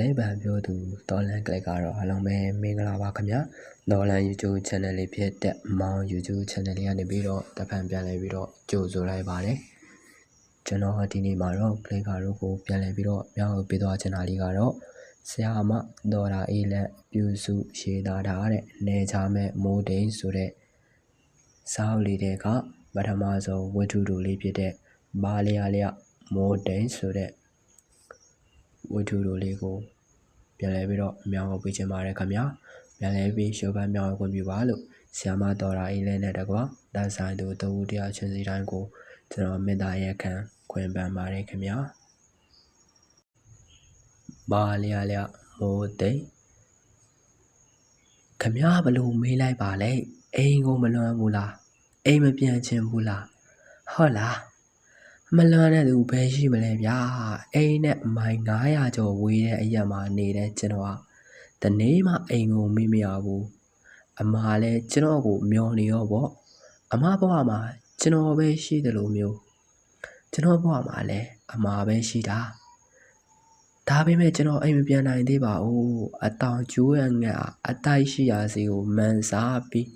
လေးပံပြောသူဒေါ်လန်ကလစ်ကတော့အားလုံးပဲမင်္ဂလာပါခင်ဗျာဒေါ်လန် YouTube channel လေးဖြစ်တဲ့မောင် YouTube channel လေးကနေပြီးတော့တဖန်ပြန်လဲပြီးတော့ကြိုဆိုလိုက်ပါတယ်ကျွန်တော်ဒီနေ့မှာတော့ကလစ်ကာတို့ကိုပြန်လဲပြီးတော့ပြောင်းပေးသွားချင်တာလေးကတော့ဆရာမဒေါ်လာအေးလက်ပြူစုရှေသားထားတဲ့နေချမဲ့မိုးတိန်ဆိုတဲ့စာအုပ်လေးတွေကပထမဆုံးဝတ္ထုတူလေးဖြစ်တဲ့ဘာလျာလျမိုးတိန်ဆိုတဲ့ ဝတ္ထုတို့လေးကိုပြန်လဲပြီးတော့မြောင်းအောင်ပေးချင်ပါတယ်ခင်ဗျာပြန်လဲပြီးရှုပ်ပန်းမြောင်းအောင်ပြပါလို့ဆီယာမတော်ရာအေးလဲနဲ့တကွာတန်ဆိုင်သူတဝူတရားချင်းစီတိုင်းကိုကျွန်တော်မေတ္တာရက်ခံခွင့်ပန်ပါတယ်ခင်ဗျာဘာလျာလျမိုးတိတ်ခမဘလို့မေးလိုက်ပါလေအိမ်ကိုမလွမ်းဘူးလားအိမ်မပြန်ချင်ဘူးလားဟုတ်လား မလွမ်းတဲ့သူဘယ်ရှိမလဲဗျာအိမ်နဲ့မိုင်900ကျော်ဝေးတဲ့အရက်မှာနေတဲ့ကျွန်တော်ကတနေ့မှအိမ်ကိုမေးမရဘူးအမလည်းကျွန်တော်ကိုမျောနေရောပေါ့အမဘဝမှာကျွန်တော်ပဲရှိတယ်လို့မျိုးကျွန်တော်ဘဝမှာလည်းအမပဲရှိတာဒါပေမဲ့ကျွန်တော်အိမ်မပြန်နိုင်သေးပါဘူးအတောင်ကျိုးရငတ်အတိုက်ရှိရာစီကိုမန်စားပြီး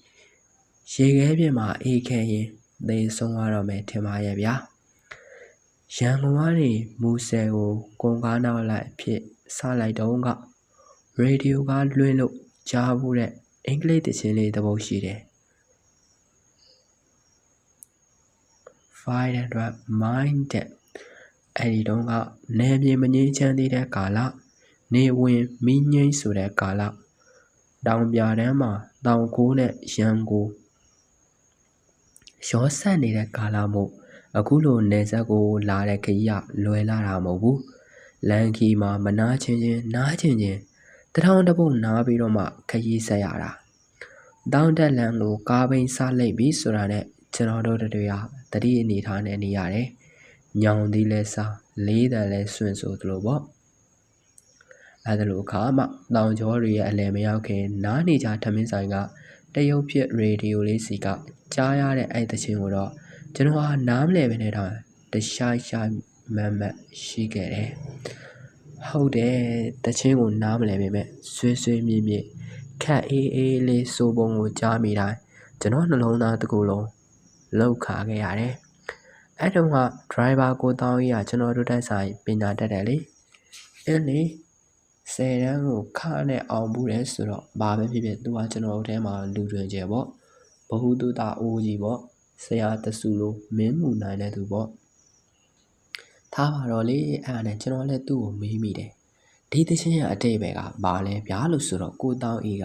ရေခဲပြင်မှာအေးခဲရင်သေဆုံးရတော့မယ်ထင်ပါရဲ့ဗျာ ရန်ကုန်ကနေမူဆယ်ကိုကွန်ကားနောက်လိုက်ဖြစ်စလိုက်တော့ကရေဒီယိုကလွှင့်လို့ကြားဖို့တဲ့အင်္ဂလိပ်သချင်းလေးတစ်ပုဒ်ရှိတယ် five hundred mind တဲ့အဲ့ဒီတုန်းကနေမြေမငြိမ်းချမ်းသေးတဲ့ကာလနေဝင်မီးငိမ့်ဆိုတဲ့ကာလတောင်ပြတန်းမှာတောင်ကိုးနဲ့ရန်ကိုရောဆက်နေတဲ့ကာလမို့ အခုလိုနေဆက်ကိုလာတဲ့ခကြီးကလွယ်လာတာမဟုတ်ဘူးလန်ခီမှာမနာချင်းချင်းနားချင်းချင်းတထောင်တစ်ပုတ်နားပြီးတော့မှခကြီးဆက်ရတာတောင်းတက်လန်ကိုကားဘိန်းစားလိုက်ပြီဆိုတာနဲ့ကျွန်တော်တို့တွေကတတိအနေထားနဲ့နေရတယ်ညောင်သည်လဲစားလေးတန်လဲဆွင့်ဆိုသလိုပေါ့အဲဒါလိုအခါမှတောင်ကျော်တွေရဲ့အလယ်မရောက်ခင်နားနေကြထမင်းဆိုင်ကတရုတ်ဖြစ်ရေဒီယိုလေးစီကကြားရတဲ့အဲ့တချင်းကိုတော့ ကျွန်တော်ဟာနားမလဲပဲနဲ့တော့တခြားခြားမတ်မတ်ရှိခဲ့တယ်ဟုတ်တယ်တချင်းကိုနားမလဲပေမဲ့ဆွေးဆွေးမြည်မြည်ခက်အေးအေးလေးစိုးပုံကိုကြားမိတိုင်းကျွန်တော်နှလုံးသားတစ်ခုလုံးလောက်ခါခဲ့ရတယ်အဲ့တုန်းက driver ကိုတောင်းကြီးကကျွန်တော်တို့တက်ဆိုင်ပညာတတ်တယ်လေအင်းလေဆယ်တန်းကိုခါနဲ့အောင်ဘူးတယ်ဆိုတော့ဘာပဲဖြစ်ဖြစ်သူကကျွန်တော်တို့ထဲမှာလူတွင်ကျပေါ့ဘဟုတုတအိုးကြီးပေါ့ ဆရာတဆူလိုမင်းမူနိုင်တဲ့သူပေါ့ထားပါတော့လေအဲ့ဒါနဲ့ကျွန်တော်လည်းသူ့ကိုမေးမိတယ်ဒီတချင်းရဲ့အတိတ်ပဲကဘာလဲဗျာလို့ဆိုတော့ကိုတောင်းအေးက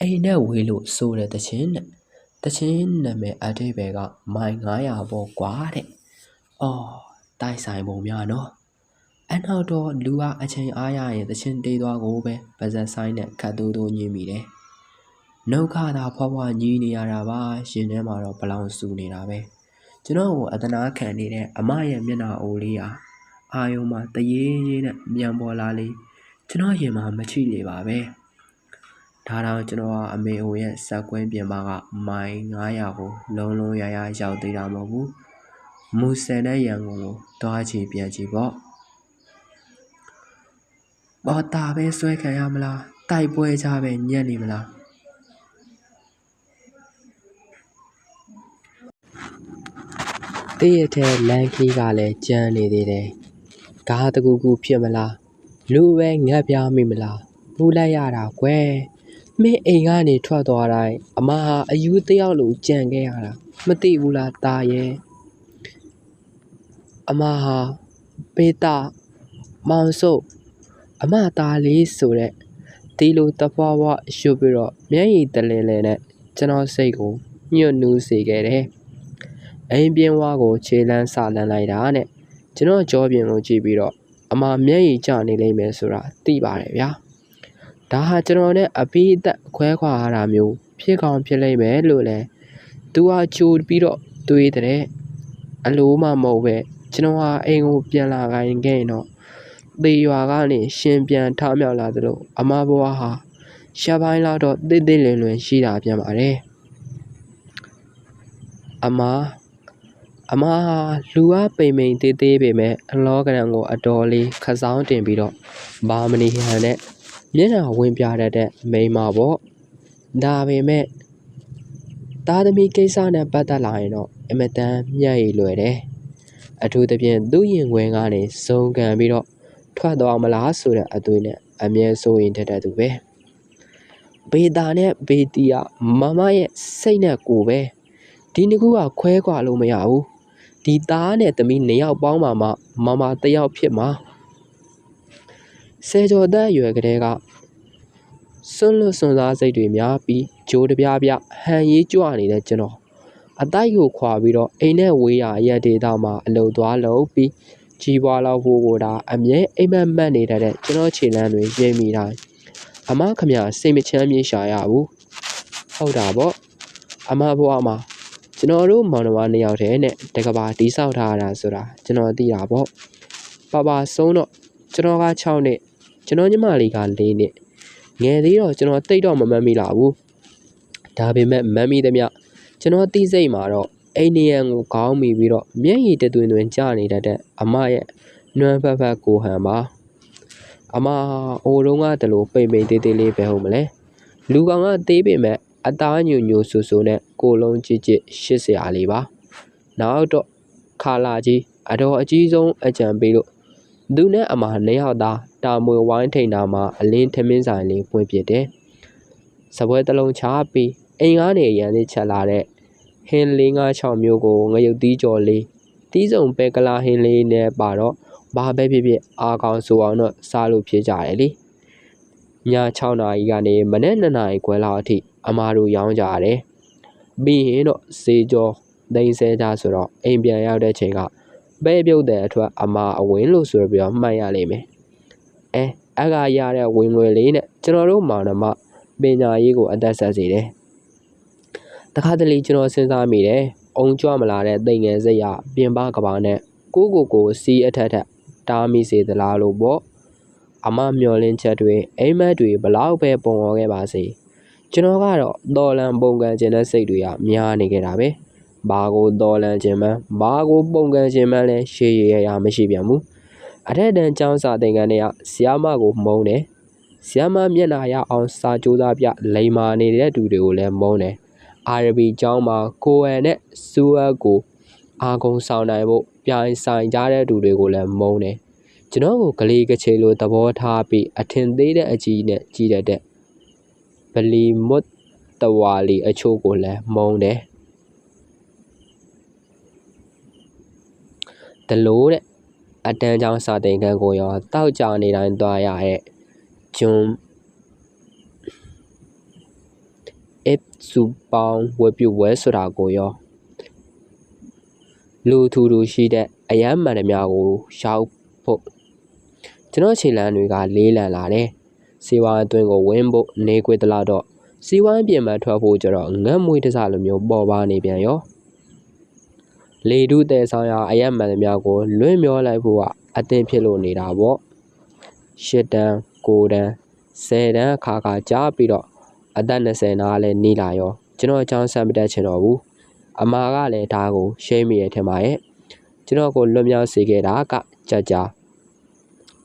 အိမ်နဲ့ဝေးလို့ဆိုတဲ့တချင်းနဲ့တချင်းနာမည်အတိတ်ပဲကမိုင်900ပေါ့ကွာတဲ့အော်တိုက်ဆိုင်ပုံများနော်အနောက်တော့လူကအချိန်အားရရင်တချင်းတေးသွားကိုပဲပါဇက်ဆိုင်နဲ့ခတ်တိုးတိုးညင်းမိတယ် နှုတ်ခါသာဖွားဖွားညီးနေရတာပါရှင်ထဲမှာတော့ဘလောင်ဆူနေတာပဲကျွန်တော်ကိုအတနာခံနေတဲ့အမရဲ့မျက်နှာအိုလေးဟာအာယုံမှာတရေရေးနဲ့ပြန်ပေါ်လာလေကျွန်တော်ရင်မှာမချိလေပါပဲဒါတော့ကျွန်တော်ကအမေအိုရဲ့စက်ကွင်းပြင်ပကမိုင်900ကိုလုံးလုံးရရရောက်သေးတာမဟုတ်ဘူးမူဆယ်နဲ့ရန်ကုန်ကိုတွားချီပြန်ချီပေါ့ပေါ်တာပဲဆွဲခံရမလားတိုက်ပွဲကြပဲညက်နေမလား တည့်ရတဲ့လန်ခီကလည်းကြမ်းနေသေးတယ်ကားတကူကူဖြစ်မလားလူပဲငတ်ပြားမိမလားပူလိုက်ရတာကွယ်မင်းအိမ်ကနေထွက်သွားတိုင်းအမဟာအယူတယောက်လိုကြံခဲ့ရတာမသိဘူးလားตาရဲ့အမဟာပေတာမောင်စုပ်အမသားလေးဆိုတဲ့ဒီလိုတဖွာဖွာရှုပ်ပြီးတော့မျက်ရည်တလဲလဲနဲ့ကျွန်တော်စိတ်ကိုညှို့နူးစေခဲ့တယ် အိမ်ပြင်းဝါကိုခြေလန်းဆလန်းလိုက်တာနဲ့ကျွန်တော်ကြောပြင်ကိုကြည့်ပြီးတော့အမမျက်ရည်ကျနေလိမ့်မယ်ဆိုတာသိပါတယ်ဗျာဒါဟာကျွန်တော်နဲ့အပိအသက်ခွဲခွာရတာမျိုးဖြစ်ကောင်းဖြစ်လိမ့်မယ်လို့လဲသူဟာကြိုပြီးတော့တွေးတဲ့အလိုမှမဟုတ်ပဲကျွန်တော်ဟာအိမ်ကိုပြန်လာခိုင်းခဲ့ရင်တော့သေရွာကနေရှင်ပြန်ထမြောက်လာသလိုအမဘွားဟာရှားပိုင်းလာတော့တိတ်တိတ်လွင်လွင်ရှိတာပြန်ပါတယ်အမ အမဟာလူကပိန်ပိန်သေးသေးပေမဲ့အလောကရန်ကိုအတော်လေးခစောင်းတင်ပြီးတော့ဘာမနီဟန်နဲ့မျက်နှာဝင်ပြတတ်တဲ့မိန်းမပေါ့ဒါပေမဲ့သားသမီးကိစ္စနဲ့ပတ်သက်လာရင်တော့အမတန်မျက်ရည်လွယ်တယ်အထူးသဖြင့်သူ့ရင်ခွင်ကနေစုံကန်ပြီးတော့ထွက်သွားမလားဆိုတဲ့အသွေးနဲ့အမြဲစိုးရင်တတ်တဲ့သူပဲဘေတာနဲ့ဘေတီကမမရဲ့စိတ်နဲ့ကိုယ်ပဲဒီနှစ်ခုကခွဲခွာလို့မရဘူး ဒီသားနဲ့သမီးနှစ်ယောက်ပေါင်းပါမှမမတစ်ယောက်ဖြစ်မှာဆယ်ကျော်သက်အရွယ်ကလေးကစွန့်လွတ်စွန့်စားစိတ်တွေများပြီးဂျိုးတပြားပြဟန်ရေးကြွနေတဲ့ကျွန်တော်အတိုက်ကိုခွာပြီးတော့အိမ်နဲ့ဝေးရအရက်ဒေတာမှာအလုသွားလို့ပြီးကြီးပွားလောက်ဖို့ကိုဒါအမြဲအိမ်မက်မက်နေတဲ့ကျွန်တော်ခြေလမ်းတွေရိပ်မိတိုင်းအမခမစိတ်မချမ်းမြေရှာရဘူးဟုတ်တာပေါ့အမဘွားမှာ ကျွန်တော်တို့မောင်နှမနှစ်ယောက်တည်းနဲ့တကဘာတီးဆောက်ထားရတာဆိုတာကျွန်တော်သိတာပေါ့ပပဆုံးတော့ကျွန်တော်က6နှစ်ကျွန်တော်ညီမလေးက4နှစ်ငယ်သေးတော့ကျွန်တော်တိတ်တော့မမှတ်မိလာဘူးဒါပေမဲ့မမ်းမိသမျှကျွန်တော်သိစိတ်မှာတော့အိန္ဒိယန်ကိုခေါင်းမိပြီးတော့မျက်ရည်တသွင်သွင်ကျနေတတ်တဲ့အမရဲ့နွမ်းဖက်ဖက်ကိုဟန်ပါအမအိုတုံးကတလို့ပိမ့်ပိမ့်သေးသေးလေးပဲဟုတ်မလဲလူကောင်ကသေးပေမဲ့ အသားညူညူဆူဆူနဲ့ကိုလုံးကြစ်ကြစ်ရှစ်စရာလေးပါနောက်တော့ခါလာကြီးအတော်အကြီးဆုံးအကြံပေးလို့သူနဲ့အမနှစ်ယောက်သားတာမွေဝိုင်းထိန်တာမှာအလင်းထမင်းဆိုင်လေးပွင့်ပြတယ်စပွဲတစ်လုံးချပြီးအိမ်ကားနေရန်လေးချက်လာတဲ့ဟင်းလေးငါး6မျိုးကိုငရုတ်သီးကြော်လေးတီးစုံပဲကလာဟင်းလေးနဲ့ပါတော့ဘာပဲဖြစ်ဖြစ်အားကောင်းဆိုအောင်တော့စားလို့ဖြစ်ကြတယ်လေည6နာရီကနေမနေ့2နာရီခွဲလောက်အထိ အမားတို့ရောင်းကြရတယ်ပြီးရင်တော့ဈေးကြောသိန်းဆဲကြဆိုတော့အိမ်ပြန်ရောက်တဲ့ချိန်ကပဲပြုတ်တဲ့အထွက်အမားအဝင်းလို့ဆိုပြီးတော့မှတ်ရလိမ့်မယ်အဲအကရတဲ့ဝင်ငွေလေးနဲ့ကျွန်တော်တို့မောင်နှမပညာရေးကိုအသက်ဆက်စေတယ်တခါတလေကျွန်တော်စဉ်းစားမိတယ်အုံကြွမလာတဲ့တိမ်ငယ်စိတ်ရပြင်ပကဘာနဲ့ကိုကိုကိုစီးအထက်ထက်တားမိစေသလားလို့ပေါ့အမမျောလင်းချက်တွေအိမ်မက်တွေဘလောက်ပဲပုံော်ခဲ့ပါစေ ကျွန်တော်ကတော့တော်လန်ပုံကန်ခြင်းတဲ့စိတ်တွေကများနေကြတာပဲဘာကိုတော်လန်ခြင်းမှဘာကိုပုံကန်ခြင်းမှလည်းရှေးရရမရှိပြန်ဘူးအထက်တန်းကျောင်းစာသင်ခန်းတွေကဆီယာမကိုမုန်းတယ်ဆီယာမမျက်နှာရအောင်စာကြိုးစားပြလိန်မာနေတဲ့သူတွေကိုလည်းမုန်းတယ်အာရဘီကျောင်းမှာကိုအန်နဲ့စူအပ်ကိုအာကုံဆောင်နိုင်ဖို့ပြိုင်ဆိုင်ကြတဲ့သူတွေကိုလည်းမုန်းတယ်ကျွန်တော်ကိုကလေးကချေလိုသဘောထားပြီးအထင်သေးတဲ့အကြီးနဲ့ကြီးတတ်တဲ့ ဗလီမွတ်တဝါလီအချို့ကိုလည်းမုန်းတယ်ဒလို့တဲ့အတန်းချောင်းစာသင်ခန်းကိုရောတောက်ကြနေတိုင်းသွားရတဲ့ဂျွန်အစ်စုပေါင်းဝယ်ပြုဝဲဆိုတာကိုရောလူထူထူရှိတဲ့အယမ်းမှန်သမျှကိုရောက်ဖို့ကျွန်တော်ခြေလမ်းတွေကလေးလံလာတယ် စီဝါအတွင်းကိုဝင်းဖို့နေခွေတလာတော့စီဝိုင်းပြင်မှထွက်ဖို့ကြတော့ငတ်မွေးတစားလိုမျိုးပေါ်ပါနေပြန်ရောလေတုတဲဆောင်ရအယက်မှန်သမျှကိုလွင့်မျောလိုက်ဖို့ကအသင်ဖြစ်လို့နေတာပေါ့ရှစ်တန်းကိုတန်းဆယ်တန်းအခါခါကြားပြီးတော့အသက်20နားလည်းနေလာရောကျွန်တော်အကြောင်းဆက်မတက်ချင်တော့ဘူးအမာကလည်းဒါကိုရှိမိရထင်ပါရဲ့ကျွန်တော်ကိုလွတ်မြောက်စေခဲ့တာကကြကြ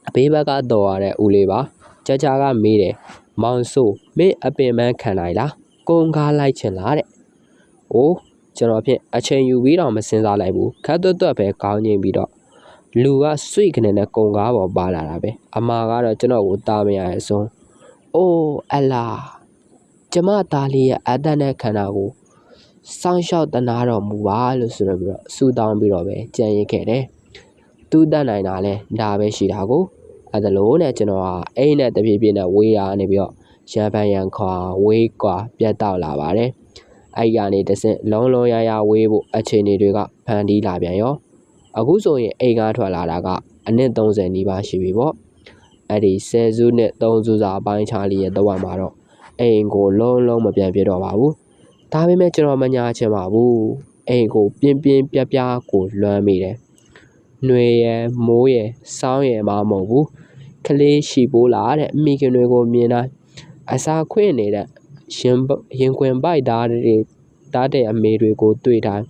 အဘေးဘက်ကတော့ရတဲ့ဦးလေးပါ ကြကြကမေးတယ်မောင်ဆိုးမင်းအပင်ပန်းခံနိုင်လားကုန်းကားလိုက်ချင်လားတဲ့။အိုးကျွန်တော်ဖြင့်အချိန်ယူပြီးတော့မစင်စားလိုက်ဘူးခတ်သွက်သွက်ပဲကောင်းငိမ့်ပြီးတော့လူကစွိကနေနဲ့ကုံကားပေါ်ပါလာတာပဲအမာကတော့ကျွန်တော်ကိုတားမရရဲ့ဆုံးအိုးအလားကျမသားလေးရဲ့အသက်နဲ့ခန္ဓာကိုစောင့်ရှောက်တနာတော်မူပါလို့ဆိုပြီးတော့ဆူတောင်းပြီးတော့ပဲကြံရစ်ခဲ့တယ်သူတတ်နိုင်တာလဲဒါပဲရှိတာကို အဲ့ဒါလို့နဲ့ကျွန်တော်ကအိမ်နဲ့တပြေးပြေးနဲ့ဝေးရနေပြီးတော့ရန်ပန်ရန်ခွာဝေးကွာပြတ်တောက်လာပါတယ်အဲ့ကနေတဆင့်လုံးလုံးရရဝေးဖို့အခြေအနေတွေကဖန်တီးလာပြန်ရောအခုဆိုရင်အိမ်ကားထွက်လာတာကအနည်း30နီးပါးရှိပြီပေါ့အဲ့ဒီ10စုနဲ့3စုစာအပိုင်းခြားလေးရဲ့တော့မှာတော့အိမ်ကိုလုံးလုံးမပြန်ပြတော့ပါဘူးဒါပေမဲ့ကျွန်တော်မညာချင်ပါဘူးအိမ်ကိုပြင်းပြင်းပြပြကိုလွမ်းမိတယ်။နှွေရယ်မိုးရယ်စောင်းရယ်မှမဟုတ်ဘူး။ ကလေးရှိပိုးလာတဲ့မိခင်တွေကိုမြင်တိုင်းအစာခွင့်နေတဲ့ရင်ရင်ခွင်ပိုက်သားတွေတားတဲ့အမေတွေကိုတွေ့တိုင်း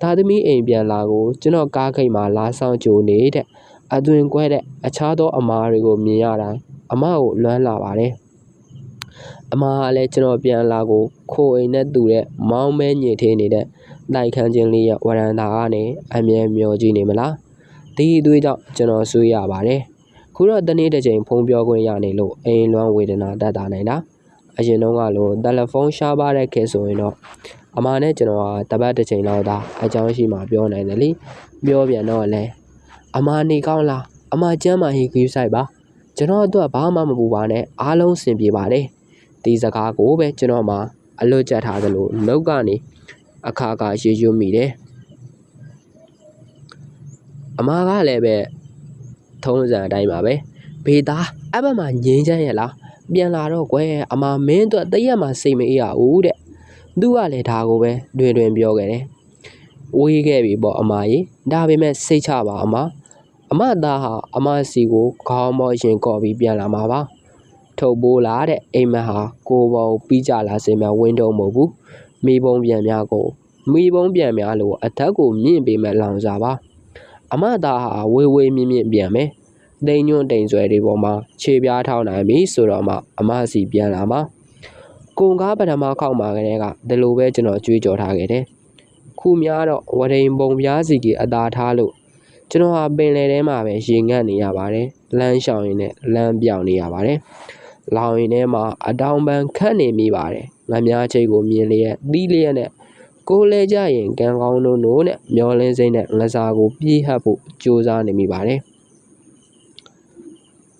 သားသမီးအိမ်ပြန်လာကိုကျွန်တော်ကားခိတ်မှာလာဆောင်ကြိုနေတဲ့အသွင်ကွဲတဲ့အခြားသောအမားတွေကိုမြင်ရတိုင်းအမကိုလွမ်းလာပါတယ်အမားကလည်းကျွန်တော်ပြန်လာကိုခိုအိမ်နဲ့တူတဲ့မောင်းမဲညစ်သေးနေတဲ့တိုက်ခန်းချင်းလေးရဲ့ဝရန်တာကနေအမြဲမျောကြည့်နေမလားဒီအသွေးကြောင့်ကျွန်တော်ဆွေးရပါတယ် ခုတော့တနေ့တစ်ချိန်ဖုန်းပြောခွင့်ရနေလို့အိမ်လွမ်းဝေဒနာတတ်တာနိုင်တာအရင်တော့ကလို့တယ်လီဖုန်းရှားပါတဲ့ခေတ်ဆိုရင်တော့အမားနဲ့ကျွန်တော်ဟာတပတ်တစ်ချိန်လောက်သာအကြောင်းရှိမှပြောနိုင်တယ်လေပြောပြန်တော့လဲအမားနေကောင်းလားအမားကျမ်းမာရေးကြီးဆိုင်ပါကျွန်တော်အတွက်ဘာမှမပူပါနဲ့အားလုံးစင်ပြေပါတယ်ဒီစကားကိုပဲကျွန်တော်မှအလွတ်ကျက်ထားသလိုလောက်ကနေအခါခါရေရွမိတယ်အမားကလည်းပဲ ထုံးစံအတိုင်းပါပဲဘေသားအဲ့ဘက်မှာငင်းချမ်းရဲ့လားပြန်လာတော့ကွယ်အမမင်းတို့တရက်မှစိတ်မအေးရဘူးတဲ့သူကလည်းဒါကိုပဲတွင်တွင်ပြောခဲ့တယ်ဝေးခဲ့ပြီပေါ့အမကြီးဒါပေမဲ့စိတ်ချပါအမအမသားဟာအမစီကိုခေါင်းမောရင်ကော်ပြီးပြန်လာမှာပါထုတ်ပိုးလာတဲ့အိမ်မက်ဟာကိုပေါ်ပြီးကြလာစင်မဲ့ဝင်းတုံးမဟုတ်ဘူးမိဘုံပြန်များကိုမိဘုံပြန်များလို့အထက်ကိုမြင့်ပေးမဲ့လောင်စားပါ အမသားဟာဝေးဝေးမြင့်မြင့်ပြန်မယ်တိမ်ညွန့်တိမ်ဆွဲတွေပေါ်မှာခြေပြားထောင်းနိုင်ပြီဆိုတော့မှအမစီပြန်လာမှာကုံကားပထမခောက်မှာကလေးကဒီလိုပဲကျွန်တော်ကြွေးကြော်ထားခဲ့တယ်ခုများတော့ဝရိန်ပုံပြားစီကြီးအသာထားလို့ကျွန်တော်ဟာပင်လယ်ထဲမှာပဲရေငတ်နေရပါတယ်လမ်းရှောင်ရင်နဲ့လမ်းပြောင်နေရပါတယ်လောင်ရင်ထဲမှာအတောင်ပန်ခတ်နေမိပါတယ်ငများချိတ်ကိုမြင်လျက်သီးလျက်နဲ့ ကိုလဲကြရင်ကံကောင်းတို့နိုးနဲ့မျောလင်းစိမ့်နဲ့ငစားကိုပြေးဟပ်ဖို့ကြိုးစားနေမိပါတယ်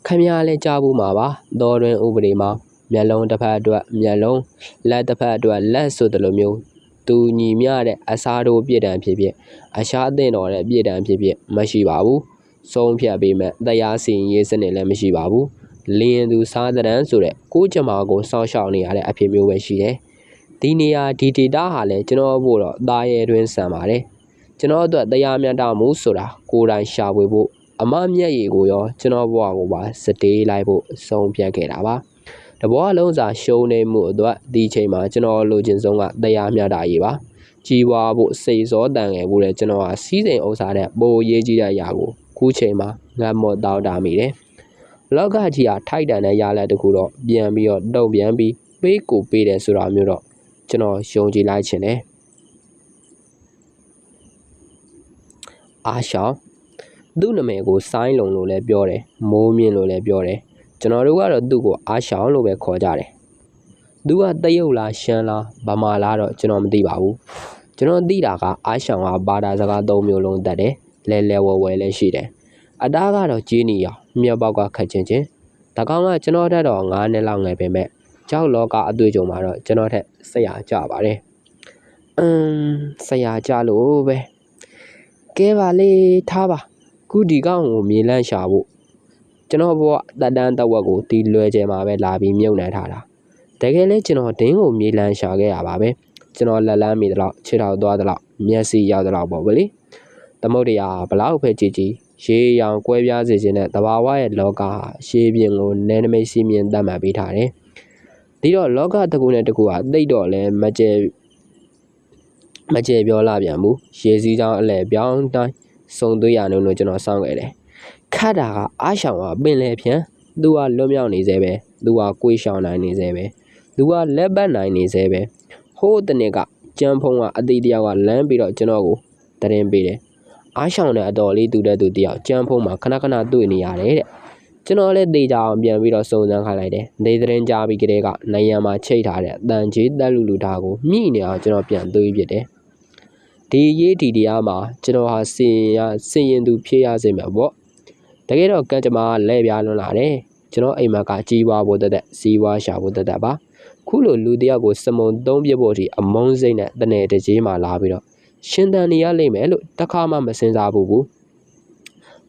ခမရလဲကြားဘူးမှာပါတော်တွင်ဥပဒေမှာမျက်လုံးတစ်ဖက်အတွက်မျက်လုံးလက်တစ်ဖက်အတွက်လက်ဆိုသလိုမျိုးသူညီမျှတဲ့အစားတို့ပြည့်တံဖြစ်ဖြစ်အရှားအသင့်တော်တဲ့ပြည့်တံဖြစ်ဖြစ်မရှိပါဘူးဆုံးဖြတ်ပေးမဲ့တရားစီရင်ရေးစနစ်လည်းမရှိပါဘူးလင်းသူစားတဲ့တန်းဆိုတဲ့ကိုကြမာကိုစောင့်ရှောက်နေရတဲ့အဖြစ်မျိုးပဲရှိတယ် ဒီနေရာဒီဒေတာဟာလည်းကျွန်တော်ဖို့တော့တာရဲတွင်ဆန်ပါတယ်ကျွန်တော်အတွက်တရားမျှတမှုဆိုတာကိုယ်တိုင်ရှာဖွေဖို့အမမျက်ရည်ကိုရောကျွန်တော်ဘဝကိုပါစတေးလိုက်ဖို့ဆုံးဖြတ်ခဲ့တာပါတဘွားလုံးစာရှုံးနေမှုအတွက်ဒီချိန်မှာကျွန်တော်လိုချင်ဆုံးကတရားမျှတရေးပါကြီးပွားဖို့စိတ်စောတန်ငယ်ဖို့လည်းကျွန်တော်ဟာစီးစိမ်ဥစ္စာတဲ့ပိုရေးကြီးတဲ့အရာကိုခုချိန်မှာငတ်မော့တောက်တာမိတယ်လောကကြီးဟာထိုက်တန်တဲ့ရလဒ်တခုတော့ပြန်ပြီးတော့တုံပြန်ပြီးပေးကိုပေးတယ်ဆိုတာမျိုးတော့ ကျွန်တော်ယုံကြည်လိုက်ခြင်းတယ်အားရှောင်းသူ့နာမည်ကိုဆိုင်းလုံလို့လည်းပြောတယ်မိုးမြင့်လို့လည်းပြောတယ်ကျွန်တော်တို့ကတော့သူ့ကိုအားရှောင်းလို့ပဲခေါ်ကြတယ်သူကတရုတ်လားရှမ်းလားဗမာလားတော့ကျွန်တော်မသိပါဘူးကျွန်တော်သိတာကအားရှောင်းကဘာသာစကား၃မျိုးလုံးတတ်တယ်လဲလဲဝဲဝဲလည်းရှိတယ်အတားကတော့ကြီးနီရောင်မြောက်ပေါက်ကခတ်ချင်းချင်းတကောင်ကကျွန်တော်တက်တော့9နှစ်လောက်ငယ်ပေမဲ့ ကြောက်လောကအတွေ့အကြုံမှာတော့ကျွန်တော်ထက်ဆရာကြပါတယ်အမ်ဆရာကြလို့ပဲကဲပါလေထားပါခုဒီကောင်ကိုမြေလန့်ရှာဖို့ကျွန်တော်ဘဝတန်တန်းတဝက်ကိုဒီလွယ်ကျဲမှာပဲလာပြီးမြုပ်နှံထားတာတကယ်လဲကျွန်တော်ဒင်းကိုမြေလန့်ရှာခဲ့ရပါပဲကျွန်တော်လက်လန်းမိတော့ခြေထောက်သွားတော့မျက်စိရောက်တော့ပေါ့ဗလေသမုတ်တရားဘလောက်ပဲကြည်ကြည်ရေရောင်ကွဲပြားစေခြင်းနဲ့တဘာဝရဲ့လောကဟာရှေးပြင်ကိုနည်းနမိတ်စီးမြင်တတ်မှတ်ပေးထားတယ်။ ဒီတော့လောကတစ်ခုနဲ့တစ်ခုဟာတိတ်တော့လဲမကျဲမကျဲပြောလာပြန်ဘူး။ရေစည်းကြောင်းအလဲပြောင်းတိုင်းစုံသွေးရနှုံလို့ကျွန်တော်စောင့်ခဲ့တယ်ခတ်တာကအားရှောင်ကပင်လေဖြန်သူကလွတ်မြောက်နေသေးပဲသူကကိုယ်ရှောင်နိုင်နေသေးပဲသူကလက်ပတ်နိုင်နေသေးပဲဟိုးတနေ့ကကျန်းဖုံးကအတိတ်တယောက်ကလမ်းပြီးတော့ကျွန်တော်ကိုတရင်ပေးတယ်အားရှောင်တဲ့အတော်လေးတူတဲ့သူတယောက်ကျန်းဖုံးမှာခဏခဏတွေ့နေရတယ်တဲ့ ကျွန်တော်လည်းတေချာအောင်ပြန်ပြီးတော့စုံစမ်းခိုင်းလိုက်တယ်နေသတင်းကြားပြီးကလေးကနိုင်ရန်မှာချိတ်ထားတဲ့အတန်ကြီးတက်လူလူသားကိုမြည်နေအောင်ကျွန်တော်ပြန်သွေးပြစ်တယ်ဒီရေးဒီတရားမှာကျွန်တော်ဟာစင်ရစင်ရင်သူဖြည့်ရစေမှာပေါ့တကယ်တော့ကံကြမ္မာလဲပြားလွန်းလာတယ်ကျွန်တော်အိမ်မကကြီးပွားဖို့တက်တက်စီးပွားရှာဖို့တက်တက်ပါခုလိုလူတယောက်ကိုစမုံသုံးပြဖို့အထိအမုန်းစိတ်နဲ့တနေတကြီးမှလာပြီးတော့ရှင်တန်နေရလိမ့်မယ်လို့တခါမှမစင်စားဘူးဘူး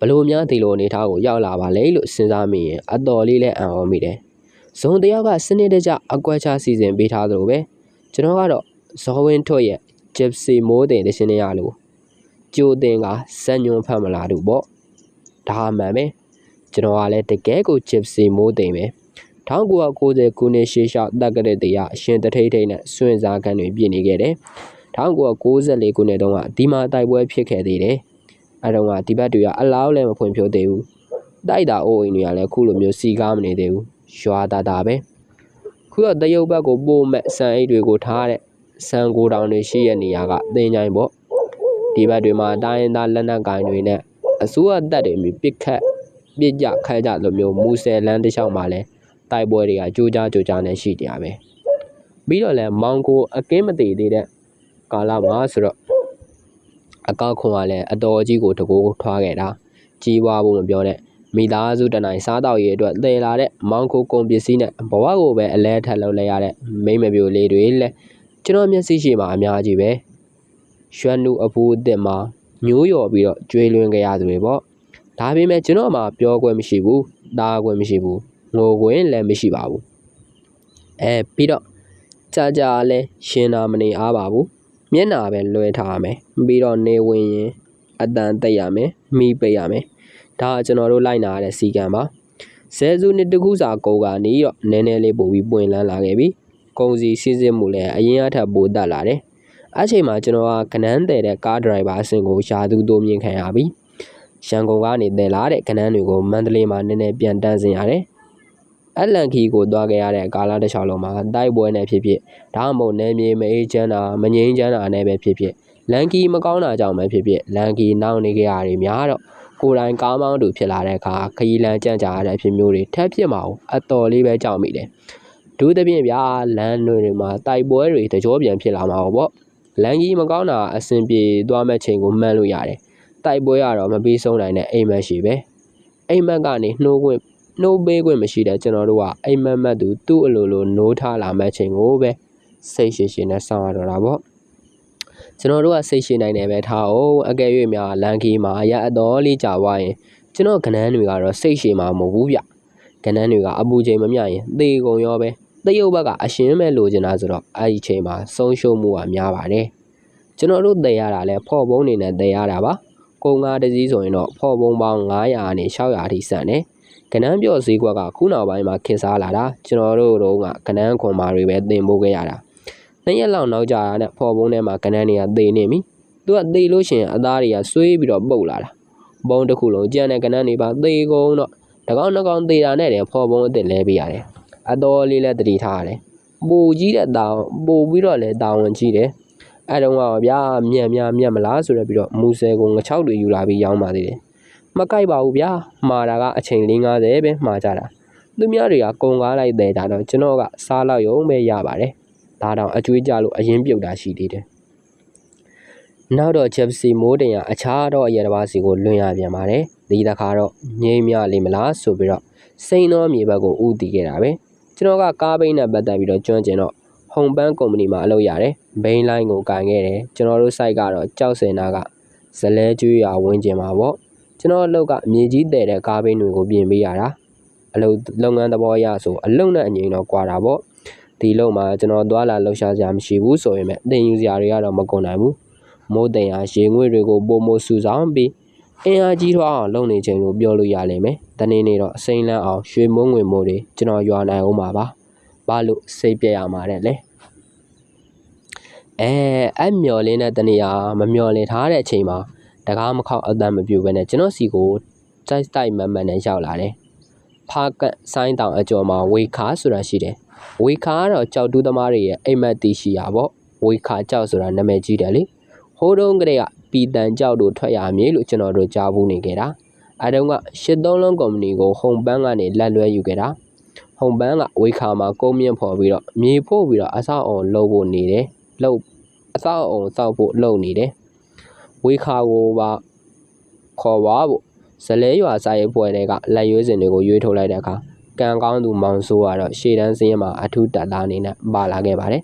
ဘလို့များဒီလိုအနေထားကိုရောက်လာပါလေလို့စဉ်းစားမိရင်အတော်လေးလည်းအံ့ဩမိတယ်ဇုံတယောက်ကစနစ်တကျအကွက်ချစီစဉ်ပေးထားသလိုပဲကျွန်တော်ကတော့ဇော်ဝင်းထွတ်ရဲ့ဂျက်စီမိုးတင်တရှင်နေရလို့ကြိုတင်ကဇက်ညွန်ဖတ်မလာဘူးပေါ့ဒါမှန်ပဲကျွန်တော်ကလည်းတကယ်ကိုဂျက်စီမိုးတင်ပဲ1990ခုနှစ်ရှေ့လျှောက်တက်ကတဲ့တရအရှင်တထိတ်ထိတ်နဲ့စွန့်စားခံတွေပြည့်နေခဲ့တယ်1994ခုနှစ်တုန်းကဒီမှာတိုက်ပွဲဖြစ်ခဲ့သေးတယ် အဲတော့ကဒီဘက်တွေက အလောက်လည်းမဖွင့်ဖြိုးသေးဘူးတိုက်တာအိုးအိမ်တွေကလည်းခုလိုမျိုးစီကားမနေသေးဘူးရွာတာတာပဲခုတော့တရုတ်ဘက်ကိုပို့မဲ့စံအိတ်တွေကိုထားတဲ့စံကိုတောင်တွေရှိရဲ့နေရာကသင်ချိုင်းပေါ့ဒီဘက်တွေမှာတိုင်းရင်းသားလက်နက်ကင်တွေနဲ့အစိုးရတပ်တွေမြပစ်ခတ်ပြစ်ကြခဲကြလိုမျိုးမူဆယ်လန်းတစ်လျှောက်မှာလဲတိုက်ပွဲတွေကကြိုးကြားကြိုးကြားနဲ့ရှိတရားပဲပြီးတော့လဲမောင်ကိုအကင်းမတည်သေးတဲ့ကာလမှာဆိုတော့ အကောက်ခွန်ကလည်းအတော်ကြီးကိုတကိုးထွားခဲ့တာကြီးပွားဖို့မပြောနဲ့မိသားစုတနိုင်စားတော့ရေးအတွက်တည်လာတဲ့မောင်ခိုကုန်ပစ္စည်းနဲ့ဘဝကိုပဲအလဲထက်လုပ်လိုက်ရတဲ့မိမပြိုလေးတွေလည်းကျွန်တော်မျက်စိရှိမှာအများကြီးပဲရွှမ်းနုအဖိုးအစ်စ်မှာညိုးယော်ပြီးတော့ကျွေးလွှင့်ကြရသူတွေပေါ့ဒါပေမဲ့ကျွန်တော်မှပြောခွင့်မရှိဘူးတားခွင့်မရှိဘူးငိုခွင့်လည်းမရှိပါဘူးအဲပြီးတော့ကြာကြာလဲရှင်နာမနေအားပါဘူး မျက်နာပဲလွှဲထားရမယ်ပြီးတော့နေဝင်ရင်အတန်တိတ်ရမယ်မိပိတ်ရမယ်ဒါကကျွန်တော်တို့လိုက်နာရတဲ့စီကံပါဆဲစုနှစ်တခုစာကုန်ကနေတော့နည်းနည်းလေးပို့ပြီးပွင့်လန်းလာခဲ့ပြီကုံစီစီးစစ်မှုလည်းအရင်အထက်ပိုတက်လာတယ်အဲ့ချိန်မှာကျွန်တော်ကကနန်းတယ်တဲ့ကားဒရိုင်ဘာအဆင့်ကိုရှာသူတိုးမြင်ခံရပြီရန်ကုန်ကနေတယ်လာတဲ့ကနန်းတွေကိုမန္တလေးမှာနည်းနည်းပြန်တန်းစင်ရတယ် အလန်ခီကိုသွားခဲ့ရတဲ့ကာလာတစ်လျှောက်လုံးမှာတိုက်ပွဲနဲ့ဖြစ်ဖြစ်ဒါမှမဟုတ်နယ်မြေမအေးချမ်းတာမငြိမ်းချမ်းတာနဲ့ပဲဖြစ်ဖြစ်လန်ကီမကောင်းတာကြောင့်ပဲဖြစ်ဖြစ်လန်ကီနောက်နေကြရတယ်များတော့ကိုယ်တိုင်ကားမောင်းသူဖြစ်လာတဲ့အခါခရီးလမ်းကြံ့ကြာရတဲ့အဖြစ်မျိုးတွေထပ်ဖြစ်မှာအတော်လေးပဲကြောက်မိတယ်ဒုသဖြင့်ဗျာလမ်းတွေမှာတိုက်ပွဲတွေတကြောပြန်ဖြစ်လာမှာပေါ့လန်ကြီးမကောင်းတာအဆင်ပြေသွားမဲ့ချိန်ကိုမှန်းလို့ရတယ်တိုက်ပွဲကတော့မပြီးဆုံးနိုင်တဲ့အိမ်မက်ရှိပဲအိမ်မက်ကနေနှိုးခွင့် နှိုးပေးခွင့်မရှိတဲ့ကျွန်တော်တို့ကအိမ်မက်မက်သူသူ့အလိုလိုနိုးထားလာမဲ့ချိန်ကိုပဲစိတ်ရှိရှိနဲ့စောင့်ရတော့တာပေါ့ကျွန်တော်တို့ကစိတ်ရှိနိုင်တယ်ပဲထားအောင်အကယ်၍များလန်ကီမှာရအတော်လေးကြာသွားရင်ကျွန်တော်ကနန်းတွေကတော့စိတ်ရှိမှာမဟုတ်ဘူးဗျကနန်းတွေကအပူချိန်မမြရင်သေကုန်ရောပဲတရုတ်ဘက်ကအရှင်မဲ့လိုချင်တာဆိုတော့အဲ့ဒီချိန်မှာဆုံးရှုံးမှုကများပါတယ်ကျွန်တော်တို့တည်ရတာလဲဖော့ဘုံနေနဲ့တည်ရတာပါကုန်ကားတစ်စီးဆိုရင်တော့ဖော့ဘုံပေါင်း900နဲ့600အထိဆန့်တယ် ကနန်းပြော့ဈေးကွက်ကခုနောက်ပိုင်းမှာခင်းစားလာတာကျွန်တော်တို့တို့ကကနန်းခွန်မာတွေပဲတင်ပို့ခဲ့ရတာနှစ်ရက်လောက်နောက်ကြာတာနဲ့ဖော်ပုံးထဲမှာကနန်းတွေကသေနေပြီသူကသေလို့ရှိရင်အသားတွေကဆွေးပြီးတော့ပုတ်လာတာဘုံတစ်ခုလုံးကြံတဲ့ကနန်းတွေပါသေကုန်တော့တကောင်နှကောင်သေတာနဲ့တင်ဖော်ပုံးအစ်စ်လဲပေးရတယ်အတော်လေးလည်းတတိထားရတယ်ပိုကြီးတဲ့တောင်ပိုပြီးတော့လည်းတာဝန်ကြီးတယ်အဲတုန်းကဗျာမြက်များမြက်မလားဆိုတော့ပြီးတော့မူဆယ်ကိုငချောက်တွေယူလာပြီးရောင်းပါသေးတယ် မကြိုက်ပါဘူးဗျာမှားတာကအချိန်50ပဲမှားကြတာသူများတွေကကုံကားလိုက်တဲ့ကြတော့ကျွန်တော်ကစားလောက်ရုံပဲရပါတယ်ဒါတောင်အကျွေးကြလို့အရင်ပြုတ်တာရှိသေးတယ်နောက်တော့ချက်စီမိုးတင်ရအခြားတော့အရတဘာစီကိုလွင်ရပြန်ပါတယ်ဒီတစ်ခါတော့ငိမ့်မြလေးမလားဆိုပြီးတော့စိန်သောမြေဘက်ကိုဥတီခဲ့တာပဲကျွန်တော်ကကားဘိန်းနဲ့ပတ်သက်ပြီးတော့ကျွမ်းကျင်တော့ဟုံပန်းကုမ္ပဏီမှာအလုပ်ရတယ်ဘိန်းလိုင်းကိုကင်ခဲ့တယ်ကျွန်တော်တို့ site ကတော့ကြောက်စင်နာကဇလဲကျွေးရဝင်းကျင်မှာပေါ့ ကျွန်တော်အလုပ်ကအမြေကြီးတဲတဲ့ကားဘိန်းတွေကိုပြင်ပေးရတာအလုပ်လုပ်ငန်းသဘောအရဆိုအလုပ်နဲ့အငိမ့်တော့ကွာတာပေါ့ဒီလုံးမှာကျွန်တော်သွားလာလှုပ်ရှားစရာမရှိဘူးဆိုရင်လည်းတင်ယူစရာတွေကတော့မကုန်နိုင်ဘူးမိုးတင်ရရေငွေတွေကိုပုံမစုဆောင်ပြီးအင်အားကြီးထွားအောင်လုပ်နေချိန်လို့ပြောလို့ရလိမ့်မယ်။တနေ့နေ့တော့အစိမ့်လန်းအောင်ရွှေမုံငွေမိုးတွေကျွန်တော်ရွာနိုင်အောင်ပါပါ။ဘာလို့စိတ်ပြက်ရမှာတဲ့လဲ။အဲအဲ့မျော်လင်းတဲ့တနေ့ဟာမမျော်လင့်ထားတဲ့အချိန်မှာ တကားမခောက်အတမ်းမပြူပဲနဲ့ကျွန်တော်စီကိုစိုက်တိုက်မမှန်နဲ့ရောက်လာတယ်။ဖားကဆိုင်းတောင်အကျော်မှာဝေခါဆိုတာရှိတယ်။ဝေခါကတော့ကြောက်တူးသမားတွေရဲ့အိမ်မက်တီရှိရပေါ့။ဝေခါကြောက်ဆိုတာနာမည်ကြီးတယ်လေ။ဟိုးတုန်းကတည်းကပီတန်ကြောက်တို့ထွက်ရမည်လို့ကျွန်တော်တို့ကြားဘူးနေခဲ့တာအဲတုန်းကရှစ်သုံးလုံးကုမ္ပဏီကိုဟုံပန်းကနေလက်လွဲယူခဲ့တာဟုံပန်းကဝေခါမှာကုန်းမြင့်ဖော်ပြီးတော့မြေဖို့ပြီးတော့အဆောက်အုံလုပ်ဖို့နေတယ်လုပ်အဆောက်အုံစောက်ဖို့လုပ်နေတယ် ဝေခါကိုပါခေါ်ပါဖို့ဇလဲရွာစာရေးပွဲတွေကလက်ရွေးစင်တွေကိုရွေးထုတ်လိုက်တဲ့အခါကံကောင်းသူမောင်ဆိုးကတော့ရှေ့တန်းစင်းမှာအထူးတက်သားအနေနဲ့ပါလာခဲ့ပါတယ်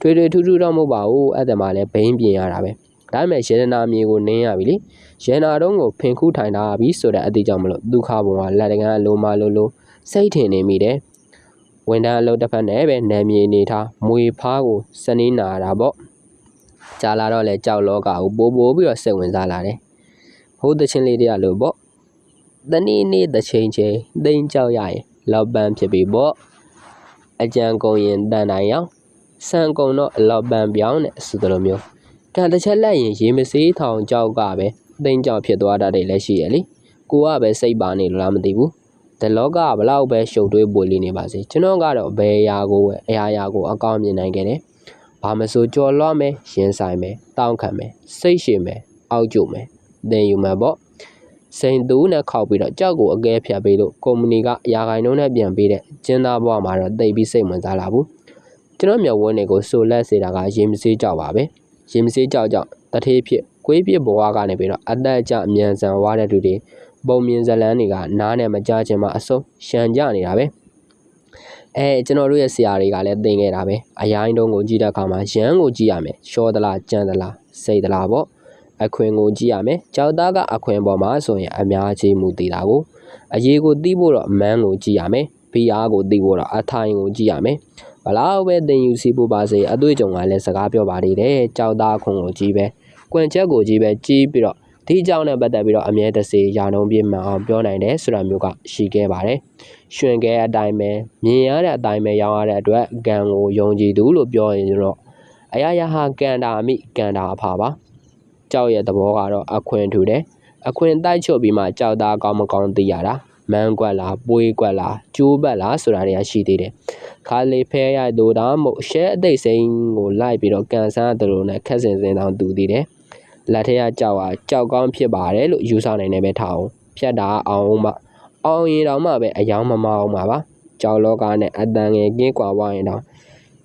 ထွေထွေထူးထူးတော့မဟုတ်ပါဘူးအဲ့ဒါမှလည်းဘိန်းပြင်ရတာပဲဒါပေမဲ့ရေနာမြေကိုနင်းရပြီလေရေနာတုံးကိုဖင်ခုထိုင်ထားပြီဆိုတဲ့အသေးကြောင့်မလို့ဒုက္ခဘုံကလက်တကန်းအလုံးမလုံးလုံးစိတ်ထင်နေမိတယ်ဝန်တန်းအလုပ်တစ်ဖက်နဲ့ပဲနာမြေနေထားမွေဖားကိုစနီးနာတာပေါ့ ကြာလာတော့လဲကြောက်လောကကိုပိုးပိုးပြီးတော့စိတ်ဝင်စားလာတယ်ဟိုးတချင်းလေးတွေကလို့ပေါ့တနေ့နေ့တစ်ချိန်ချင်းတိမ်ကြောက်ရရင်လောက်ပန်းဖြစ်ပြီပေါ့အကြံကုန်ရင်တန်နိုင်အောင်ဆန်ကုန်တော့အလောက်ပန်းပြောင်းတဲ့ဆိုသလိုမျိုးကံတစ်ချက်လက်ရင်ရေမစေးထောင်ကြောက်ကပဲသိမ့်ကြောက်ဖြစ်သွားတာတွေလည်းရှိရလေကိုကပဲစိတ်ပါနေလို့လားမသိဘူးဒီလောကကဘလောက်ပဲရှုပ်ထွေးပွေလေးနေပါစေကျွန်တော်ကတော့ဘယ်အရာကိုပဲအရာရာကိုအကောင်းမြင်နိုင်ခဲ့တယ် ဘာမဆိုကြော်လွှမ်းမယ်ရင်ဆိုင်မယ်တောင်းခံမယ်စိတ်ရှည်မယ်အောက်ကျမယ်သင်ယူမယ်ပေါ့စိန်သူနဲ့ခောက်ပြီးတော့ကြောက်ကိုအကဲဖြတ်ပေးလို့ကုမ္ပဏီကအရာဂိုင်နှုန်းနဲ့ပြန်ပေးတဲ့ကျင်းသားဘဝမှာတော့တိတ်ပြီးစိတ်ဝင်စားလာဘူးကျွန်တော်မျက်ဝန်းတွေကိုစိုးလက်စေတာကရင်မစေးကြောက်ပါပဲရင်မစေးကြောက်ကြောက်တထေးဖြစ်ကွေးပြစ်ဘဝကနေပြီးတော့အသက်အကျအမြန်ဆန်ဝါတဲ့သူတွေပုံမြင်ဇလန်းတွေကနားနဲ့မကြားချင်မှအဆုံးရှန်ကြနေတာပဲ အဲကျွန်တော်တို့ရဲ့ဆရာတွေကလည်းသင်ခဲ့တာပဲအရိုင်းတုံးကိုကြည့်တဲ့အခါမှာရမ်းကိုကြည့်ရမယ်ရှောသလားကြမ်းသလားစိတ်သလားပေါ့အခွင်ကိုကြည့်ရမယ်ကြောက်သားကအခွင်ပေါ်မှာဆိုရင်အများကြီးမူတည်တာကိုအရေးကိုသိဖို့တော့မန်းကိုကြည့်ရမယ်ဘီအားကိုသိဖို့တော့အထိုင်ကိုကြည့်ရမယ်ဘလောက်ပဲသင်ယူစီဖို့ပါစေအတွေ့အကြုံကလည်းစကားပြောပါသေးတယ်ကြောက်သားခွန်ကိုကြည့်ပဲကွင်ချက်ကိုကြည့်ပဲကြည့်ပြီးတော့ဒီအကြောင်းနဲ့ပတ်သက်ပြီးတော့အမြဲတစေရာနှုံးပြမှန်အောင်ပြောနိုင်တယ်ဆိုတာမျိုးကရှိခဲ့ပါတယ်။ ရှင်ကဲအတိုင်းပဲမြင်ရတဲ့အတိုင်းပဲရောင်းရတဲ့အတွက်ကံကိုယုံကြည်သူလို့ပြောရင်တော့အရာရာဟာကံတာအမိကံတာအဖာပါ။ကြောက်ရဲ့သဘောကတော့အခွင့်ထူတယ်။အခွင့်တိုက်ချုပ်ပြီးမှကြောက်သားကောင်းမကောင်းသိရတာ။မန်းကွက်လားပွေးကွက်လားကျိုးဘက်လားဆိုတာတွေကရှိသေးတယ်။ခါလေးဖဲရိုက်တို့တော့မို့ရှဲအသိစိမ်းကိုလိုက်ပြီးတော့ကန်ဆန်းတယ်လို့နဲ့ခက်စင်စင်တောင်တူသေးတယ်။လက်ထက်ကကြောက်ဟာကြောက်ကောင်းဖြစ်ပါတယ်လို့ယူဆနိုင်နေပဲထားအောင်ဖြတ်တာအောင်မှ အောင်ရင်တောင်မှပဲအယောင်မမအောင်ပါပါကြောက်လောကနဲ့အတန်ငယ်ကင်းကွာသွားရင်တော့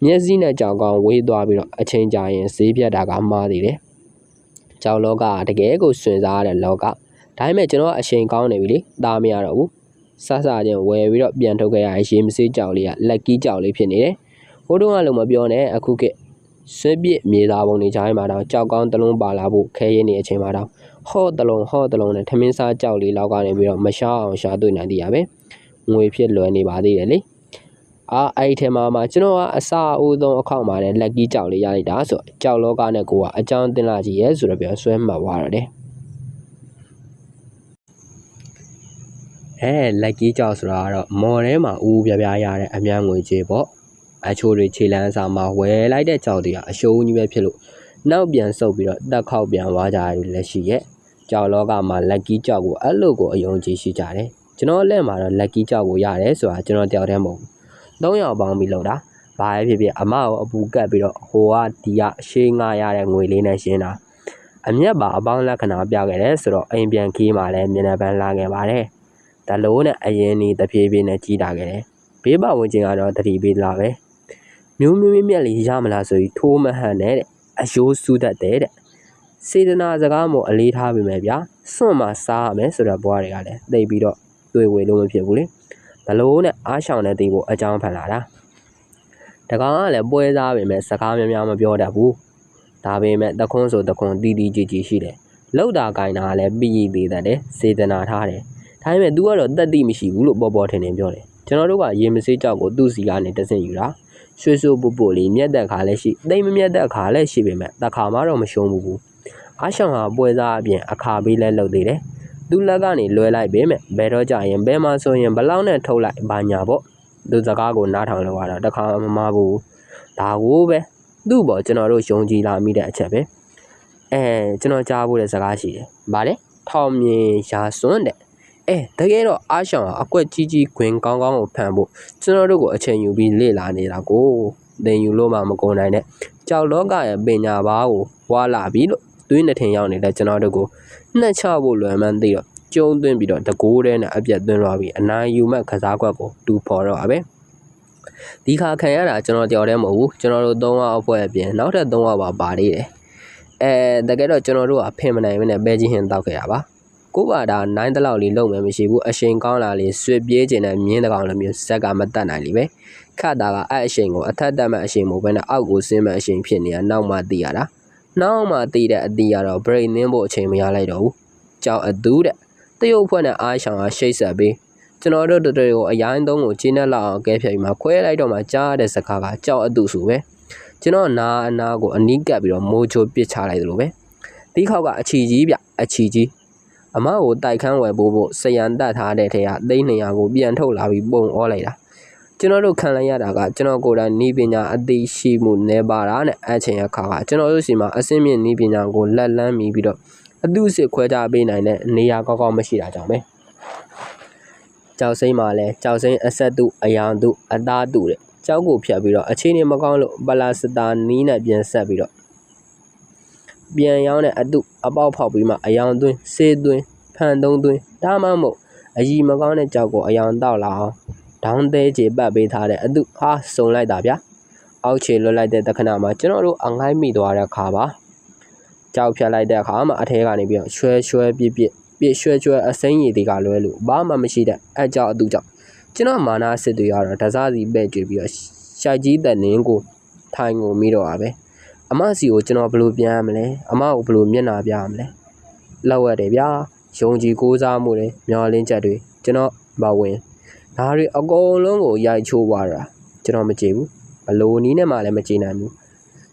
မျက်စိနဲ့ကြောက်ကောင်းဝေးသွားပြီးတော့အချိန်ကြာရင်ဈေးပြတ်တာကမှားသေးတယ်ကြောက်လောကကတကယ်ကိုစွန့်စားရတဲ့လောကဒါပေမဲ့ကျွန်တော်အချိန်ကောင်းနေပြီလေတားမရတော့ဘူးဆဆချင်းဝယ်ပြီးတော့ပြန်ထုတ်ခဲ့ရရေမစေးကြောက်လေးကလက်ကီးကြောက်လေးဖြစ်နေတယ်ဟိုတုန်းကလုံးမပြောနဲ့အခုကဆွဲပြစ်မြေသားပုံတွေကြားမှာတော့ကြောက်ကောင်းတလုံးပါလာဖို့ခဲရင်းနေအချိန်မှာတော့ ဟော့တလုံးဟော့တလုံးနဲ့ထမင်းစားကြောက်လေးလောက်ကနေပြီးတော့မရှားအောင်ရှာတွေ့နိုင်သေးရပဲငွေဖြစ်လွယ်နေပါသေးတယ်လေအာအဲ့ဒီထဲမှာမှကျွန်တော်ကအစာအိုးဆုံးအခောက်မှာလည်းလက်ကီးကြောက်လေးရလိုက်တာဆိုတော့ကြောက်လောကနဲ့ကိုကအကြောင်းတင်လာကြည့်ရဲဆိုတော့ပြောဆွဲမှတ်သွားတော့တယ်အဲလက်ကီးကြောက်ဆိုတာကတော့မော်ထဲမှာဦးပြပြရတဲ့အများငွေကြေးပေါ့အချိုးတွေခြေလန်းစာမှာဝယ်လိုက်တဲ့ကြောက်တွေကအရှိုးကြီးပဲဖြစ်လို့နောက်ပြန်ဆုပ်ပြီးတော့တက်ခောက်ပြန်သွားကြရတယ်လည်းရှိရဲ့ ကြောက်လောကမှာလက်ကီးကြောက်ကိုအဲ့လိုကိုအယုံကြည်ရှိကြတယ်ကျွန်တော်လက်မှာတော့လက်ကီးကြောက်ကိုရတယ်ဆိုတာကျွန်တော်တယောက်တည်းမဟုတ်ဘူးသုံးယောက်ပေါင်းပြီးလောက်တာဘာပဲဖြစ်ဖြစ်အမကိုအပူကတ်ပြီးတော့ဟိုကဒီကရှေးငါရတဲ့ငွေလေးနဲ့ရှင်းတာအမျက်ပါအပေါင်းလက္ခဏာပြခဲ့တယ်ဆိုတော့အိမ်ပြန်ခီးမှလည်းမျက်နှာပန်းလာခဲ့ပါတယ်ဒလိုးနဲ့အရင်နေတဖြည်းဖြည်းနဲ့ကြီးတာခဲ့တယ်ဘေးပဝင်ချင်းကတော့တတိပေးလာပဲမျိုးမျိုးမြက်မြက်လေးရမလားဆိုပြီးထိုးမဟန်နဲ့တဲ့အယိုးစူးတတ်တဲ့တဲ့ စေတနာစကားမို့အလေးထားပြီမဲ့ဗျာစွန့်မှစားရမယ်ဆိုတော့ဘွားတွေကလည်းသိပြီးတော့တွေ့ဝေလို့မဖြစ်ဘူးလေဘလို့နဲ့အားရှောင်တဲ့သိဖို့အကြောင်းဖန်လာတာတကောင်ကလည်းပွဲစားပြီမဲ့စကားများများမပြောတတ်ဘူးဒါပေမဲ့တခွန်းဆိုတခွန်းတီးတီးကြည်ကြည်ရှိတယ်လောက်တာကင်တာကလည်းပြီးရည်သေးတယ်စေတနာထားတယ်ဒါပေမဲ့ तू ကတော့တက်တိမရှိဘူးလို့ပေါ်ပေါ်ထင်ထင်ပြောတယ်ကျွန်တော်တို့ကရေမစေးကြောက်ကိုသူ့စီကနေတဆင့်ယူတာရွှေဆိုးပုပုလေးမြက်တက်ခါလည်းရှိတိမ်မမြက်တက်ခါလည်းရှိပေမဲ့တခါမှတော့မရှုံးဘူး အားရှောင်ဟာပွဲစားအပြင်အခါပေးလဲလုပ်သေးတယ်သူ့လက်ကနေလွဲလိုက်ပေမဲ့ဘယ်တော့ကြရင်ဘယ်မှာဆိုရင်ဘလောက်နဲ့ထုတ်လိုက်ဘာညာပေါ့သူစကားကိုနားထောင်လို့ရတာတခါမမဘူးဒါကိုပဲသူ့ပေါ်ကျွန်တော်တို့ယုံကြည်လာမိတဲ့အချက်ပဲအဲကျွန်တော်ကြားဖို့တဲ့စကားရှိတယ်ဗာလေထောင်မြင်ရာစွန်းတဲ့အဲတကယ်တော့အားရှောင်ဟာအကွက်ကြီးကြီးခွင်ကောင်းကောင်းကိုဖန်ဖို့ကျွန်တော်တို့ကိုအချိန်ယူပြီးလေ့လာနေတာကိုသင်ယူလို့မှမကုန်နိုင်တဲ့ကြောက်လောကရဲ့ပညာဘာကိုဝါလာပြီလို့ သွေးနှစ်ထင်ရောက်နေတဲ့ကျွန်တော်တို့ကိုနှက်ချဖို့လွယ်မှန်းသိတော့ကျုံသွင်းပြီးတော့တကိုးတဲနဲ့အပြက်သွင်းသွားပြီးအနိုင်ယူမဲ့ကစားကွက်ကိုတူဖော်တော့ပါပဲဒီခါခံရတာကျွန်တော်ကြောက်တယ်မဟုတ်ဘူးကျွန်တော်တို့၃ယောက်အဖွဲ့အပြင်နောက်ထပ်၃ယောက်ပါပါသေးတယ်အဲတကယ်တော့ကျွန်တော်တို့ကဖင်မနိုင်မနဲ့ပဲကြီးဟင်တောက်ခဲ့ရပါကိုပါတာနိုင်တလောက်လေးလုံမယ်မရှိဘူးအရှိန်ကောင်းလာလေးဆွေပြေးကျင်တဲ့မြင်းတကောင်လိုမျိုးဇက်ကမတတ်နိုင်လိမ့်ပဲခတ်တာကအအရှိန်ကိုအထက်တက်မဲ့အရှိန်မို့ပဲနဲ့အောက်ကိုဆင်းမဲ့အရှိန်ဖြစ်နေတာနောက်မှသိရတာ နောက်မှသိတဲ့အတီးကတော့ brain နင်းဖို့အချိန်မရလိုက်တော့ဘူးကြောက်အသူးတဲ့တရုတ်ဖွဲ့နဲ့အားရှောင်အားရှိတ်ဆက်ပြီးကျွန်တော်တို့တို့ကိုအရိုင်းသုံးကိုကျင်းနဲ့လောက်အောင်ကဲဖြတ်ပြီးမှခွဲလိုက်တော့မှကြားရတဲ့စကားကကြောက်အတူစုပဲကျွန်တော်နာအနာကိုအနီးကပ်ပြီးတော့မိုးချိုပစ်ချလိုက်သလိုပဲဒီခေါက်ကအချီကြီးဗျအချီကြီးအမကိုတိုက်ခန်းဝယ်ဖို့ဖို့စရန်တက်ထားတဲ့ထဲကသိန်း200ကိုပြန်ထုတ်လာပြီးပုံဩလိုက်တာ ကျွန်တော်တို့ခံလိုက်ရတာကကျွန်တော်ကိုယ်တိုင်နီးပညာအသိရှိမှုနေပါတာနဲ့အချင်းအခါကကျွန်တော်တို့စီမှာအစင်းမြင့်နီးပညာကိုလက်လန်းမိပြီးတော့အတုစစ်ခွဲခြားပေးနိုင်တဲ့နေရာကောင်းကောင်းမရှိတာကြောင့်ပဲကြောက်စိမ့်မှာလဲကြောက်စိမ့်အဆက်တုအယောင်တုအသားတုတဲ့ကြောက်ကိုဖြတ်ပြီးတော့အခြေအနေမကောင်းလို့ပလာစတာနီးနဲ့ပြန်ဆက်ပြီးတော့ပြန်ရောင်းတဲ့အတုအပေါက်ဖောက်ပြီးမှအယောင်သွင်းဆေးသွင်းဖန်သုံးသွင်းဒါမှမဟုတ်အကြီးမကောင်းတဲ့ကြောက်ကိုအယောင်တောက်လာအောင် ဒေါင်းသေးချေပတ်ပေးထားတဲ့အတုဟာစုံလိုက်တာဗျာအောက်ခြေလွတ်လိုက်တဲ့တခဏမှာကျွန်တော်တို့အငိုင်းမိသွားတဲ့ခါပါကြောက်ဖြတ်လိုက်တဲ့အခါမှာအထဲကနေပြီးတော့ရွှဲရွှဲပြစ်ပြစ်ပြစ်ရွှဲရွှဲအစိမ့်ရည်တွေကလွဲလို့ဘာမှမရှိတဲ့အကြောက်အတုကြောင့်ကျွန်တော်မာနာစစ်တွေကတော့တစားစီပဲ့ကြွပြီးတော့ရှိုက်ကြီးတဲ့နင်းကိုထိုင်ကိုမိတော့ပါပဲအမစီကိုကျွန်တော်ဘယ်လိုပြန်ရမလဲအမကိုဘယ်လိုမျက်နှာပြရမလဲလောက်ရတယ်ဗျာယုံကြည်ကိုးစားမှုတွေမျောလင်းချက်တွေကျွန်တော်မဝင် ဒါတွေအကုန်လုံးကိုရိုက်ချိုးသွားတာကျွန်တော်မကြည့်ဘူးဘလို့နီးနဲ့မှလည်းမကြည့်နိုင်ဘူး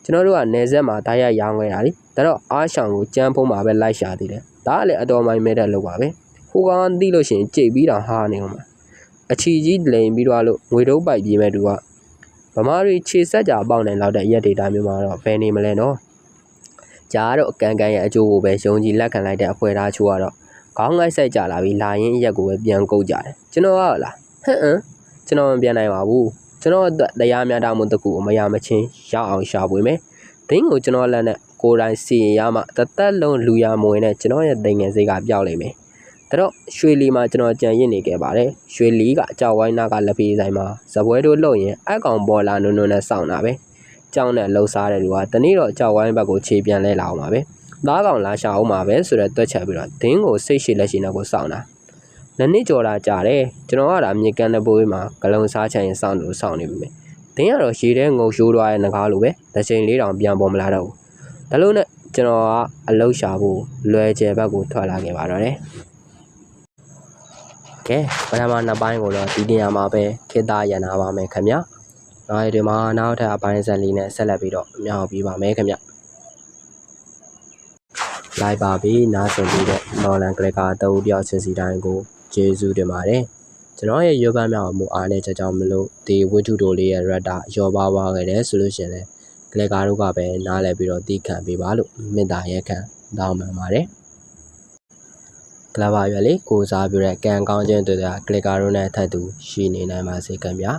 ကျွန်တော်တို့ကနေဆက်မှာတားရရောင်းခဲ့တာလေဒါတော့အားရှောင်ကိုကြမ်းဖုံးမှာပဲလိုက်ရှာသေးတယ်ဒါကလည်းအတော်မိုင်းမဲတဲ့လောက်ပါပဲဟိုကောင်သိလို့ရှိရင်ကြိတ်ပြီးတော့ဟာနေအောင်ပါအချီကြီးလိန်ပြီးတော့လို့ငွေတုံးပိုက်ပြေးမဲ့သူကဗမာတွေခြေဆက်ကြပေါက်နိုင်လောက်တဲ့ရက်ဒေတာမျိုးမှာတော့ဘယ်နေမလဲနော်ကြားတော့အကန်ကန်ရဲ့အကျိုးကိုပဲယုံကြည်လက်ခံလိုက်တဲ့အဖွဲ့သားချို့ကတော့ခေါင်းငိုက်ဆိုင်ကြလာပြီးလာရင်ရက်ကိုပဲပြန်ကုတ်ကြတယ်ကျွန်တော်ကလား ဟမ်ဟမ်ကျွန်တော်မပြန်နိုင်ပါဘူးကျွန်တော်အတွက်တရားမျှတမှုတစ်ခုအမရမချင်းရအောင်ရှာပွေမယ်ဒင်းကိုကျွန်တော်လက်နဲ့ကိုယ်တိုင်စီရင်ရမှတသက်လုံးလူရမဝင်နဲ့ကျွန်တော်ရဲ့တိမ်ငယ်စိတ်ကပျောက်လိမ့်မယ်ဒါတော့ရွှေလီမှာကျွန်တော်ကြံရစ်နေခဲ့ပါတယ်ရွှေလီကအကြောက်ဝိုင်းနာကလက်ဖေးဆိုင်မှာဇပွဲတို့လှုပ်ရင်အကောင်ပေါ်လာနုံနုံနဲ့စောင့်တာပဲကြောင်းနဲ့လှုပ်ရှားတဲ့လူကတနေ့တော့ကြောက်ဝိုင်းဘက်ကိုခြေပြန်လဲလာအောင်ပါပဲသားကောင်လာရှာအောင်ပါပဲဆိုတော့တွက်ချက်ပြီးတော့ဒင်းကိုစိတ်ရှိလက်ရှိနဲ့ကိုစောင့်တာ နှစ်နှစ်ကျော်လာကြာတယ်ကျွန်တော်ကဒါမြေကန်တဲ့ဘိုးမှာဂလုံးစားချင်ရင်စောင့်လို့စောင့်နေပြီမယ်ဒင်းကတော့ရေထဲငုံရှိုးသွားတဲ့ငကားလိုပဲတစ်ချိန်လေးတောင်ပြန်ပေါ်မလာတော့ဘူးဒါလို့နဲ့ကျွန်တော်ကအလုတ်ရှာဖို့လွယ်ကျယ်ဘက်ကိုထွက်လာခဲ့ပါတော့တယ်ကဲပထမနှစ်ပိုင်းကိုတော့ဒီနေရာမှာပဲခေတ္တရန်နာပါမယ်ခင်ဗျ။နောက်ဒီမှာနောက်ထပ်အပိုင်းဆက်လေးနဲ့ဆက်လက်ပြီးတော့အမြောက်ပြီးပါမယ်ခင်ဗျ။လိုက်ပါပြီနားဆင်ပြီးတဲ့နော်လန်ကလစ်ကာတအူတယောက်ချင်းစီတိုင်းကို ကျေးဇူးတင်ပါတယ်။ကျွန်တော်ရဲ့ရုပ်ပန်းမြောက်မှုအားနဲ့ချက်ကြောင့်မလို့ဒီဝိထုတို့လေးရဲ့ radar ရောပါသွားခဲ့တယ်ဆိုလို့ရှိရင်လည်းကလစ်ကာတို့ကပဲနားလည်ပြီးတော့တီးခံပေးပါလို့မေတ္တာရက်ခံတောင်းပန်ပါတယ်။ကလပ်ပါရွယ်လေးကိုစားပြတဲ့ကံကောင်းခြင်းတို့ကကလစ်ကာတို့နဲ့ထပ်တူရှိနေနိုင်ပါစေခင်ဗျာ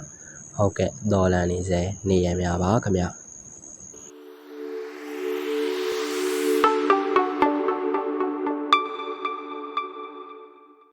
ဟုတ်ကဲ့တော်လန်နေစေနေရများပါခင်ဗျာ